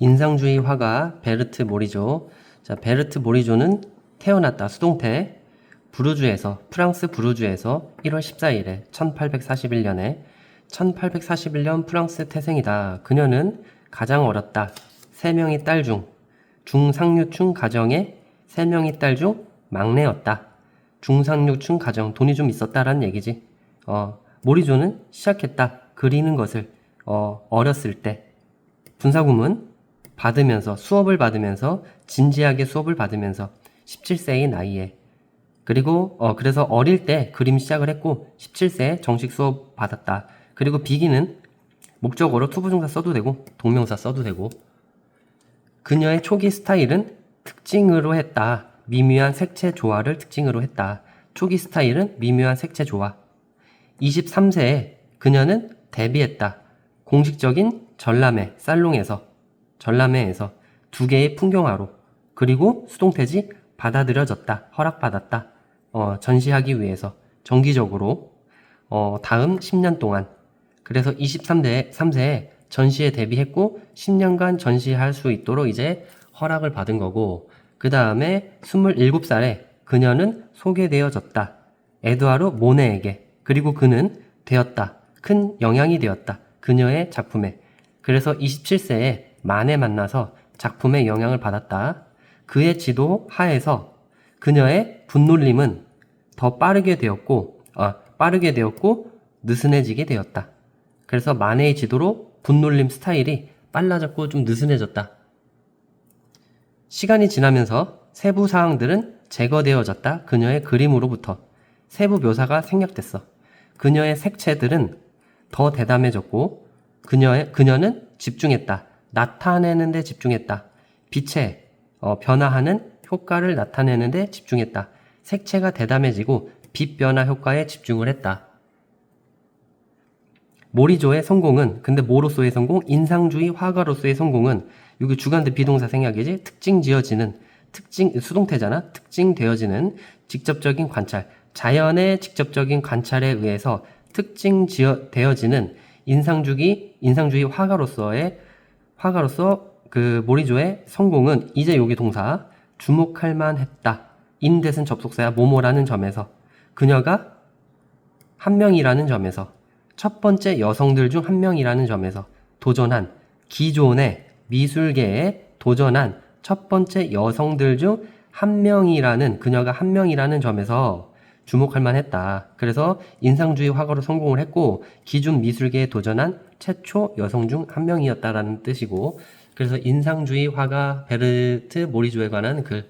인상주의 화가 베르트 모리조. 자, 베르트 모리조는 태어났다. 수동태. 부르주에서, 프랑스 부르주에서 1월 14일에 1841년에 1841년 프랑스 태생이다. 그녀는 가장 어렸다. 3명의 딸 중, 중상류층 가정의 3명의 딸 중 막내였다. 중상류층 가정, 돈이 좀 있었다라는 얘기지. 어, 모리조는 시작했다. 그리는 것을, 어, 어렸을 때. 분사구문 받으면서 수업을 받으면서 진지하게 수업을 받으면서 17세의 나이에 그리고 어 그래서 어릴 때 그림 시작을 했고 17세에 정식 수업 받았다. 그리고 비기는 목적어로 투부정사 써도 되고 동명사 써도 되고 그녀의 초기 스타일은 특징으로 했다. 미묘한 색채 조화를 특징으로 했다. 초기 스타일은 미묘한 색채 조화. 23세에 그녀는 데뷔했다. 공식적인 전람회 살롱에서 전람회에서 두 개의 풍경화로 그리고 수동태지 받아들여졌다. 허락받았다. 어, 전시하기 위해서 정기적으로 어, 다음 10년 동안 그래서 23세 3세에 전시에 데뷔했고 10년간 전시할 수 있도록 이제 허락을 받은 거고 그 다음에 27살에 그녀는 소개되어졌다. 에드와르 모네에게 그리고 그는 되었다. 큰 영향이 되었다. 그녀의 작품에. 그래서 27세에 만에 만나서 작품에 영향을 받았다. 그의 지도 하에서 그녀의 분놀림은 더 빠르게 되었고, 아, 빠르게 되었고, 느슨해지게 되었다. 그래서 만해의 지도로 분놀림 스타일이 빨라졌고 좀 느슨해졌다. 시간이 지나면서 세부 사항들은 제거되어졌다. 그녀의 그림으로부터 세부 묘사가 생략됐어. 그녀의 색채들은 더 대담해졌고 그녀의 그녀는 집중했다. 나타내는데 집중했다. 빛의 어, 변화하는 효과를 나타내는데 집중했다. 색채가 대담해지고 빛 변화 효과에 집중을 했다. 모리조의 성공은 근데 뭐로서의 성공? 인상주의 화가로서의 성공은 여기 주관대 비동사 생략이지 특징 지어지는 특징 수동태잖아 특징 되어지는 직접적인 관찰 자연의 직접적인 관찰에 의해서 특징 지어 되어지는 인상주의 인상주의 화가로서의 화가로서 그 모리조의 성공은 이제 여기 동사 주목할 만했다. 인댓은 접속사야 모모라는 점에서. 그녀가 한 명이라는 점에서. 첫 번째 여성들 중 한 명이라는 점에서 도전한 기존의 미술계에 도전한 첫 번째 여성들 중 한 명이라는 그녀가 한 명이라는 점에서 주목할 만했다. 그래서 인상주의 화가로 성공을 했고 기존 미술계에 도전한 최초 여성 중 한 명이었다라는 뜻이고 그래서 인상주의 화가 베르트 모리조에 관한 글